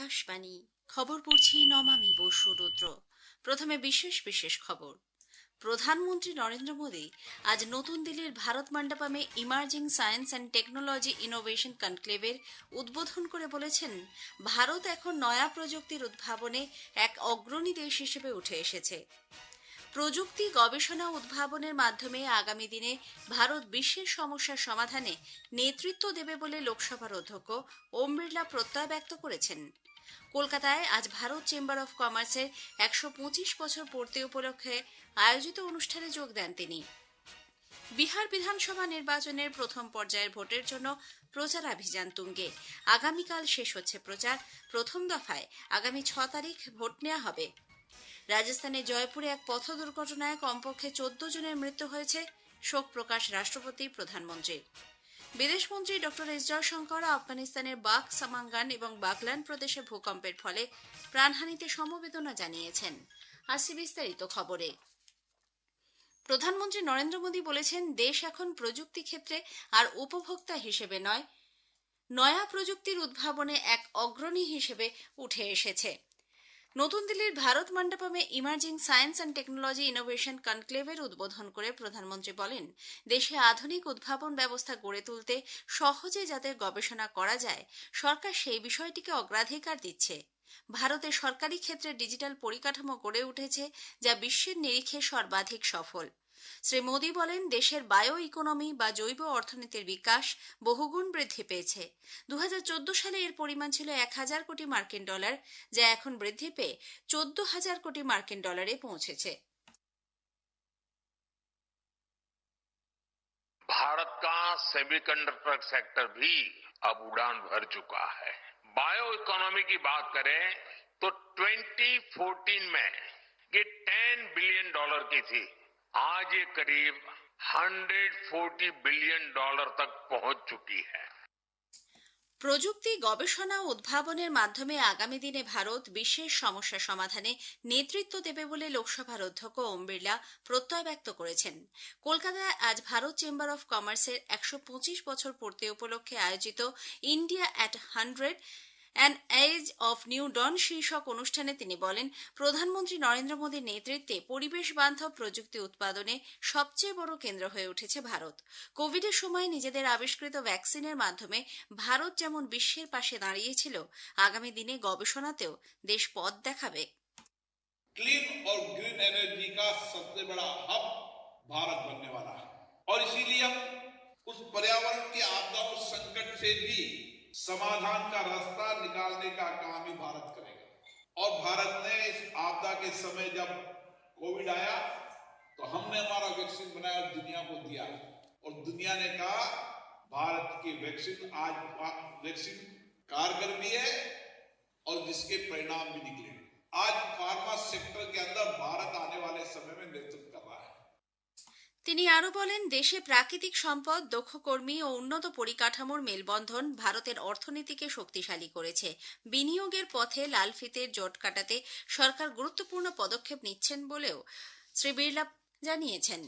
আকাশবাণী, খবর পড়ছি নমামি বসু, রুদ্র। প্রথমে বিশেষ বিশেষ খবর। প্রধানমন্ত্রী নরেন্দ্র মোদী আজ নতুন দিল্লির Bharat মণ্ডপমে emerging science and technology innovation কনক্লেভের উদ্বোধন করে বলেছেন, ভারত এখন নয়া প্রযুক্তির উদ্ভাবনে এক অগ্রণী দেশ হিসেবে উঠে এসেছে। প্রযুক্তি গবেষণা উদ্ভাবনের মাধ্যমে আগামী দিনে ভারত বিশ্বের সমস্যার সমাধানে নেতৃত্ব দেবে বলে লোকসভার অধ্যক্ষ ওম বিড়লা প্রত্যয় ব্যক্ত করেছেন। কলকাতায় আজ ভারত চেম্বার অফ কমার্সের একশো পঁচিশ বছর পূর্তি উপলক্ষে আয়োজিত অনুষ্ঠানে যোগ দেন তিনি। বিহার বিধানসভা নির্বাচনের প্রথম পর্যায়ের ভোটের জন্য প্রচারাভিযান তুঙ্গে। আগামীকাল শেষ হচ্ছে প্রচার। প্রথম দফায় আগামী ছ তারিখ ভোট নেওয়া হবে। রাজস্থানের জয়পুরে এক পথ দুর্ঘটনায় কমপক্ষে চোদ্দ জনের মৃত্যু হয়েছে, শোক প্রকাশ রাষ্ট্রপতি, প্রধানমন্ত্রীর। বিদেশমন্ত্রী ডক্টর এস জয়শঙ্কর আফগানিস্তানের বাক, সামাঙ্গান এবং বাগলান প্রদেশে ভূকম্পের ফলে প্রাণহানিতে সমবেদনা জানিয়েছেন। আসি বিস্তারিত খবরে। প্রধানমন্ত্রী নরেন্দ্র মোদী বলেছেন, দেশ এখন প্রযুক্তি ক্ষেত্রে আর উপভোক্তা হিসেবে নয়, নয়া প্রযুক্তির উদ্ভাবনে এক অগ্রণী হিসেবে উঠে এসেছে। নতুন দিল্লির Bharat মণ্ডপমে emerging science and technology innovation কনক্লেভের উদ্বোধন করে প্রধানমন্ত্রী বলেন, দেশে আধুনিক উদ্ভাবন ব্যবস্থা গড়ে তুলতে সহজে যাতে গবেষণা করা যায়, সরকার সেই বিষয়টিকে অগ্রাধিকার দিচ্ছে। ভারতে সরকারি ক্ষেত্রে ডিজিটাল পরিকাঠামো গড়ে উঠেছে যা বিশ্বের নিরিখে সর্বাধিক সফল। শ্রী মোদী বলেন দেশের বায়ো ইকোনমি বা জৈব অর্থনীতির বিকাশ বহুগুণ বৃদ্ধি পেয়েছে দু সালে এর পরিমাণ ছিল এক হাজার কোটি মার্কিন ডলার যা এখন বৃদ্ধি পেয়ে চোদ্দ হাজার কোটি মার্কিন ডলারে পৌঁছেছে भारत का सेमीकंडक्टर सेक्टर भी अब उड़ान भर चुका है बायो इकोनॉमी की बात करें तो 2014 में ये 10 बिलियन डॉलर की थी आज ये करीब 140 बिलियन डॉलर तक पहुंच चुकी है প্রযুক্তি গবেষণা ও উদ্ভাবনের মাধ্যমে আগামী দিনে ভারত বিশ্বের সমস্যা সমাধানে নেতৃত্ব দেবে বলে লোকসভার অধ্যক্ষ ওম বিড়লা প্রত্যয় ব্যক্ত করেছেন কলকাতায় আজ ভারত চেম্বার অফ কমার্সের একশো পঁচিশ বছর পূর্তি উপলক্ষে আয়োজিত India at hundred an age of new dawn শীর্ষক অনুষ্ঠানে তিনি বলেন প্রধানমন্ত্রী নরেন্দ্র মোদীর নেতৃত্বে পরিবেশ বান্ধব প্রযুক্তি উৎপাদনে সবচেয়ে বড় কেন্দ্র হয়ে উঠেছে ভারত কোভিডের সময় নিজেদের আবিষ্কৃত ভ্যাকসিনের মাধ্যমে ভারত যেমন বিশ্বের পাশে দাঁড়িয়েছিল আগামী দিনে গবেষণাতেও দেশ পথ দেখাবে क्लीन और ग्रीन एनर्जी का सबसे बड़ा हब भारत बनने वाला है और इसीलिए हम उस पर्यावरण के आपदाओं संकट से भी समाधान का रास्ता निकालने का काम ही भारत करेगा। और भारत ने इस आपदा के समय जब कोविड आया तो हमने हमारा वैक्सीन बनाया दुनिया को दिया। और दुनिया ने कहा, भारत की वैक्सीन आज वैक्सीन कारगर भी है और जिसके परिणाम भी निकले। आज फार्मा सेक्टर के अंदर भारत आने वाले समय में नेतृत्व कर रहा তিনি আরও বলেন, দেশে প্রাকৃতিক সম্পদ, দক্ষ কর্মী ও উন্নত পরিকাঠামোর মেলবন্ধন ভারতের অর্থনীতিকে শক্তিশালী করেছে। বিনিয়োগের পথে লাল ফিতের জট কাটাতে সরকার গুরুত্বপূর্ণ পদক্ষেপ নিচ্ছেন বলেও শ্রী বিড়লা জানিয়েছেন।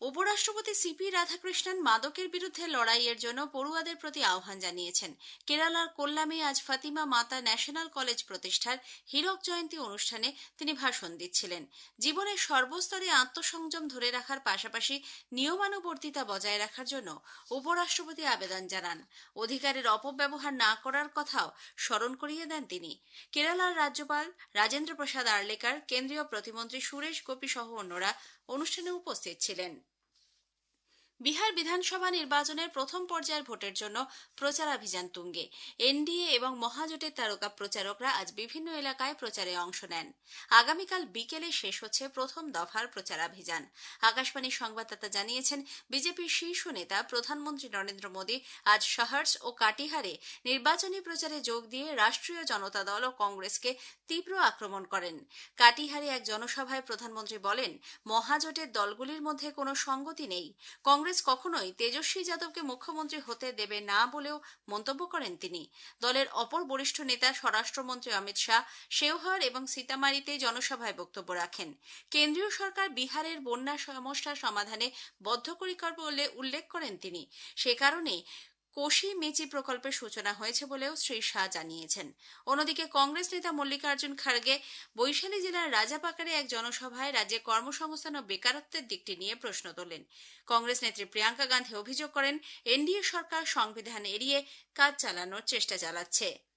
উপরাষ্ট্রপতি সিপি রাধাকৃষ্ণন মাদকের বিরুদ্ধে লড়াইয়ের জন্য পড়ুয়াদের প্রতি আহ্বান জানিয়েছেন। কেরালার কোল্লামে আজ ফাতিমা মাতা ন্যাশনাল কলেজ প্রতিষ্ঠার হীরক জয়ন্তী অনুষ্ঠানে তিনি ভাষণ দিচ্ছিলেন। জীবনের সর্বস্তরে আত্মসংযম ধরে রাখার পাশাপাশি নিয়মানুবর্তিতা বজায় রাখার জন্য উপরাষ্ট্রপতি আবেদন জানান। অধিকারের অপব্যবহার না করার কথাও স্মরণ করিয়ে দেন তিনি। কেরালার রাজ্যপাল রাজেন্দ্র প্রসাদ আর্লেকার, কেন্দ্রীয় প্রতিমন্ত্রী সুরেশ গোপী সহ অন্যরা অনুষ্ঠানে উপস্থিত ছিলেন। বিহার বিধানসভা নির্বাচনের প্রথম পর্যায়ের ভোটের জন্য প্রচারাভিযান তুঙ্গে। এনডিএ এবং মহাজোটের তারকা প্রচারকরা আজ বিভিন্ন এলাকায় প্রচারে অংশ নেন। আগামীকাল বিকেলে শেষ হচ্ছে প্রথম দফার প্রচারাভিযান। আকাশবাণীর সংবাদদাতা জানিয়েছেন, বিজেপির শীর্ষ নেতা প্রধানমন্ত্রী নরেন্দ্র মোদী আজ সাহার্স ও কাটিহারে নির্বাচনী প্রচারে যোগ দিয়ে রাষ্ট্রীয় জনতা দল ও কংগ্রেসকে তীব্র আক্রমণ করেন। কাটিহারে এক জনসভায় প্রধানমন্ত্রী বলেন, মহাজোটের দলগুলির মধ্যে কোনো সঙ্গতি নেই। কংগ্রেস কখনোই তেজস্বী যাদবকে মুখ্যমন্ত্রী হতে দেবে না বলেও মন্তব্য করেন তিনি। দলের অপর বরিষ্ঠ নেতা স্বরাষ্ট্রমন্ত্রী অমিত শাহ, শেওহর এবং সীতামারিতে জনসভায় বক্তব্য রাখেন। কেন্দ্রীয় সরকার বিহারের বন্যা সমস্যা সমাধানে বদ্ধপরিকর বলে উল্লেখ করেন তিনি। সে কারণে কোশি মেচি প্রকল্পের সূচনা হয়েছে বলেও শ্রী শাহ জানিয়েছেন। অন্যদিকে কংগ্রেস নেতা মল্লিকার্জুন খাড়গে বৈশালী জেলার রাজাপাকারে এক জনসভায় রাজ্যে কর্মসংস্থান ও বেকারত্বের দিকটি নিয়ে প্রশ্ন তোলেন। কংগ্রেস নেত্রী প্রিয়াঙ্কা গান্ধী অভিযোগ করেন, এনডিএ সরকার সংবিধান এড়িয়ে কাজ চালানোর চেষ্টা চালাচ্ছে।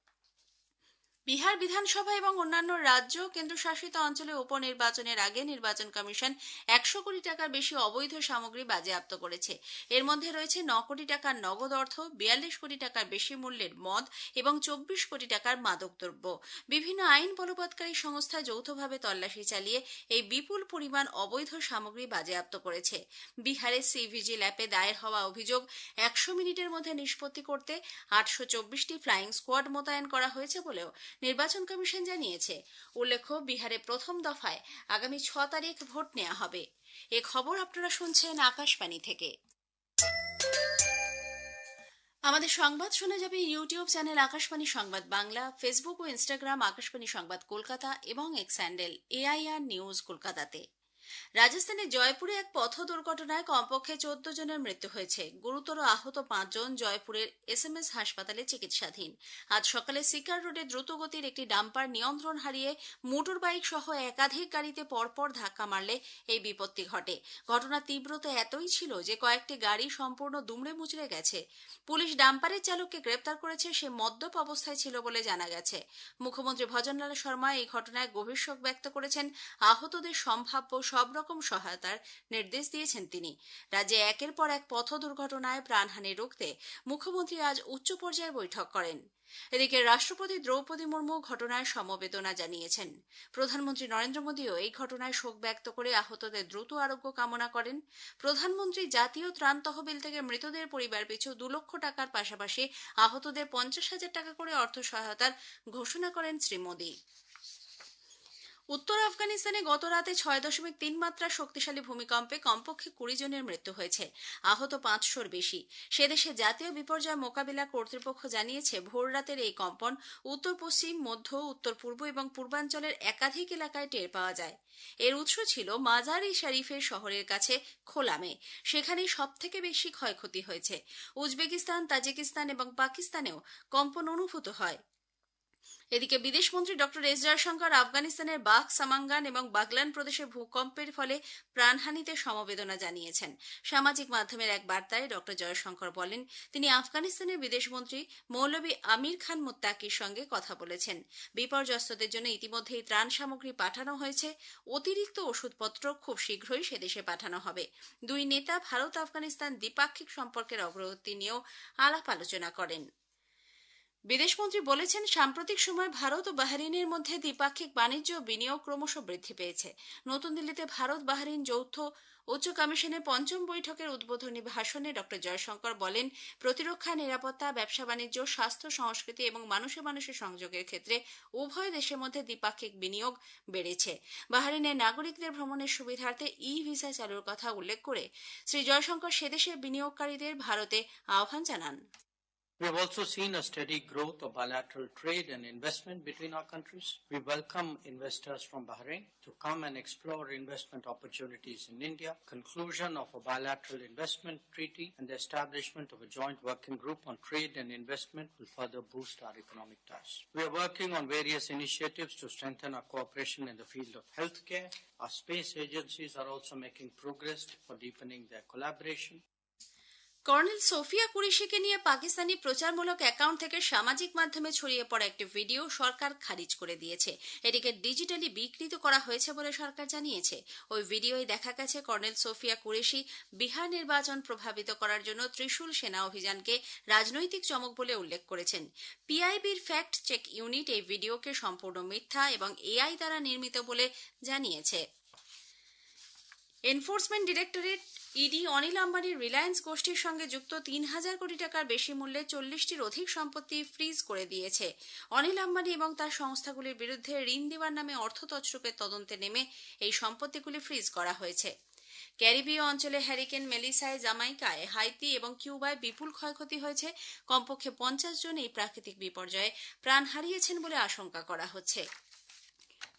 বিহার বিধানসভা এবং অন্যান্য রাজ্য কেন্দ্রশাসিত অঞ্চলে উপনির্বাচনের আগে নির্বাচন কমিশন একশো কোটি টাকার বেশি অবৈধ সামগ্রী বাজেয়াপ্ত করেছে। এর মধ্যে রয়েছে ন কোটি টাকার নগদ অর্থ, বিয়াল্লিশ কোটি টাকার বেশি মূল্যের মদ এবং চব্বিশ কোটি টাকার মাদকদ্রব্য। বিভিন্ন আইন বলবৎকারী সংস্থা যৌথভাবে তল্লাশি চালিয়ে এই বিপুল পরিমাণ অবৈধ সামগ্রী বাজেয়াপ্ত করেছে। বিহারে সিভিজিল অ্যাপে দায়ের হওয়া অভিযোগ একশো মিনিটের মধ্যে নিষ্পত্তি করতে আটশো চব্বিশটি ফ্লাইং স্কোয়াড মোতায়েন করা হয়েছে বলেও নির্বাচন কমিশন জানিয়েছে, উল্লেখ্য বিহারে প্রথম দফায় আগামী ছ তারিখ ভোট নেওয়া হবে। এ খবর আপনারা শুনছেন আকাশবাণী থেকে। আমাদের সংবাদ শোনা যাবে ইউটিউব চ্যানেল আকাশবাণী সংবাদ বাংলা, ফেসবুক ও ইনস্টাগ্রাম আকাশবাণী সংবাদ কলকাতা এবং এক্স হ্যান্ডেল এআইআর নিউজ কলকাতাতে। রাজস্থানের জয়পুরে এক পথ দুর্ঘটনায় কমপক্ষে চোদ্দ জনের মৃত্যু হয়েছে। গুরুতর আহত পাঁচজন জয়পুরের এসএমএস হাসপাতালে চিকিৎসাধীন। আজ সকালে সিকার রোডে দ্রুতগতির একটি ডাম্পার নিয়ন্ত্রণ হারিয়ে মোটর বাইক সহ একাধিক গাড়িতে পরপর ধাক্কা মারলে এই বিপত্তি ঘটে। ঘটনার তীব্রতা এতই ছিল যে কয়েকটি গাড়ি সম্পূর্ণ দুমড়ে মুচড়ে গেছে। পুলিশ ডাম্পারের চালককে গ্রেপ্তার করেছে, সে মদ্যপ অবস্থায় ছিল বলে জানা গেছে। মুখ্যমন্ত্রী ভজনলাল শর্মা এই ঘটনায় গভীর শোক ব্যক্ত করেছেন। আহতদের সম্ভাব্য সব রকম সহায়তার নির্দেশ দিয়েছেন তিনি। রাজ্যে একের পর এক পথ দুর্ঘটনায় প্রাণহানি রুখতে মুখ্যমন্ত্রী আজ উচ্চ পর্যায়ে বৈঠক করেন। এদিকে রাষ্ট্রপতি দ্রৌপদী মুর্মু ঘটনায় সমবেদনা জানিয়েছেন। প্রধানমন্ত্রী নরেন্দ্র মোদীও এই ঘটনায় শোক ব্যক্ত করে আহতদের দ্রুত আরোগ্য কামনা করেন। প্রধানমন্ত্রী জাতীয় ত্রাণ তহবিল থেকে মৃতদের পরিবার পিছু দু লক্ষ টাকার পাশাপাশি আহতদের পঞ্চাশ হাজার টাকা করে অর্থ সহায়তার ঘোষণা করেন শ্রী মোদী। উত্তর আফগানিস্তানে গত রাতে ছয় দশমিক তিন মাত্রা শক্তিশালী ভূমিকম্পে কমপক্ষে কুড়ি জনের মৃত্যু হয়েছে, আহত পাঁচশোর বেশি। সে দেশে জাতীয় বিপর্যয় মোকাবিলা কর্তৃপক্ষ জানিয়েছে, ভোর রাতের এই কম্পন উত্তর পশ্চিম, মধ্য, উত্তর পূর্ব এবং পূর্বাঞ্চলের একাধিক এলাকায় টের পাওয়া যায়। এর উৎস ছিল মাজার ই শরীফের শহরের কাছে খোলামে। সেখানেই সব থেকে বেশি ক্ষয়ক্ষতি হয়েছে। উজবেকিস্তান, তাজিকিস্তান এবং পাকিস্তানেও কম্পন অনুভূত হয়। এদিকে বিদেশমন্ত্রী ডক্টর এস জয়শঙ্কর আফগানিস্তানের বাঘ, সামাঙ্গান এবং বাগলান প্রদেশে ভূকম্পের ফলে প্রাণহানিতে সমবেদনা জানিয়েছেন। সামাজিক মাধ্যমের এক বার্তায় ডক্টর জয়শঙ্কর বলেন, তিনি আফগানিস্তানের বিদেশমন্ত্রী মৌলবী আমির খান মুত্তাকির সঙ্গে কথা বলেছেন। বিপর্যস্তদের জন্য ইতিমধ্যেই ত্রাণ সামগ্রী পাঠানো হয়েছে। অতিরিক্ত ওষুধপত্র খুব শীঘ্রই সেদেশে পাঠানো হবে। দুই নেতা ভারত আফগানিস্তান দ্বিপাক্ষিক সম্পর্কের অগ্রগতি নিয়েও আলাপ আলোচনা করেন। বিদেশমন্ত্রী বলেছেন, সাম্প্রতিক সময় ভারত ও বাহরিনের মধ্যে দ্বিপাক্ষিক বাণিজ্য ও বিনিয়োগ ক্রমশ বৃদ্ধি পেয়েছে। নতুন দিল্লিতে ভারত, বাহরিন যৌথ উচ্চ কমিশনের পঞ্চম বৈঠকের উদ্বোধনী ভাষণে ডক্টর জয়শঙ্কর বলেন, প্রতিরক্ষা, নিরাপত্তা, ব্যবসা, বাণিজ্য, স্বাস্থ্য, সংস্কৃতি এবং মানুষে মানুষের সংযোগের ক্ষেত্রে উভয় দেশের মধ্যে দ্বিপাক্ষিক বিনিয়োগ বেড়েছে। বাহরিনের নাগরিকদের ভ্রমণের সুবিধার্থে ই ভিসা চালুর কথা উল্লেখ করে শ্রী জয়শঙ্কর সেদেশের বিনিয়োগকারীদের ভারতে আহ্বান জানান। We have also seen a steady growth of bilateral trade and investment between our countries. We welcome investors from Bahrain to come and explore investment opportunities in India, conclusion of a bilateral investment treaty, and the establishment of a joint working group on trade and investment will further boost our economic ties. We are working on various initiatives to strengthen our cooperation in the field of healthcare. Our space agencies are also making progress for deepening their collaboration. Colonel Sofiya কুরিশিকে নিয়ে Pakistani প্রচারমূলক account থেকে সামাজিক মাধ্যমে ছড়িয়ে পড়া একটি video সরকার খারিজ করে দিয়েছে। এটিকে ডিজিটালি বিকৃত করা হয়েছে বলে সরকার জানিয়েছে। ওই ভিডিওয় দেখা গেছে কর্নেল সোফিয়া কুরেশি বিহার নির্বাচন প্রভাবিত করার জন্য ত্রিশূল সেনা অভিযানকে রাজনৈতিক চমক বলে উল্লেখ করেছেন। পিআইবির ফ্যাক্ট চেক ইউনিট এই ভিডিওকে সম্পূর্ণ মিথ্যা এবং এআই দ্বারা নির্মিত বলে জানিয়েছে। এনফোর্সমেন্ট ডিরেক্টরেট ইডি অনিল আম্বানির রিলায়েন্স গোষ্ঠীর সঙ্গে যুক্ত তিন হাজার কোটি টাকার বেশি মূল্যে চল্লিশটির অধিক সম্পত্তি ফ্রিজ করে দিয়েছে। অনিল আম্বানি এবং তার সংস্থাগুলির বিরুদ্ধে ঋণ দেওয়ার নামে অর্থ তছরূপের তদন্তে নেমে এই সম্পত্তিগুলি ফ্রিজ করা হয়েছে। ক্যারিবীয় অঞ্চলে হ্যারিকেন মেলিসায় জামাইকায়, হাইতি এবং কিউবায় বিপুল ক্ষয়ক্ষতি হয়েছে। কমপক্ষে পঞ্চাশ জন এই প্রাকৃতিক বিপর্যয়ে প্রাণ হারিয়েছেন বলে আশঙ্কা করা হচ্ছে।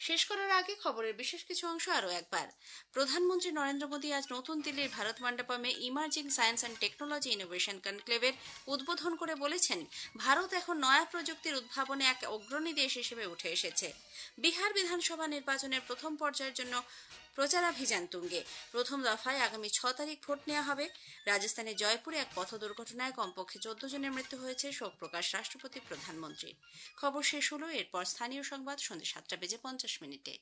শেষ করার আগে খবরের বিশেষ কিছু অংশ আরও একবার। প্রধানমন্ত্রী নরেন্দ্র মোদী আজ নতুন দিল্লির Bharat মণ্ডপমে emerging science and technology innovation কনক্লেভের উদ্বোধন করে বলেছেন, ভারত এখন নয়া প্রযুক্তির উদ্ভাবনে এক অগ্রণী দেশ হিসেবে উঠে এসেছে। বিহার বিধানসভা নির্বাচনের প্রথম পর্যায়ের জন্য প্রচারাভিযান তুঙ্গে। প্রথম দফায় আগামী ছ তারিখ ভোট নেওয়া হবে। রাজস্থানের জয়পুরে এক পথ দুর্ঘটনায় কমপক্ষে চোদ্দ জনের মৃত্যু হয়েছে শোক প্রকাশ রাষ্ট্রপতি প্রধানমন্ত্রী খবর শেষ হলো, এরপর স্থানীয় সংবাদ সন্ধ্যে সাতটা বেজে পঞ্চাশ মিনিটে।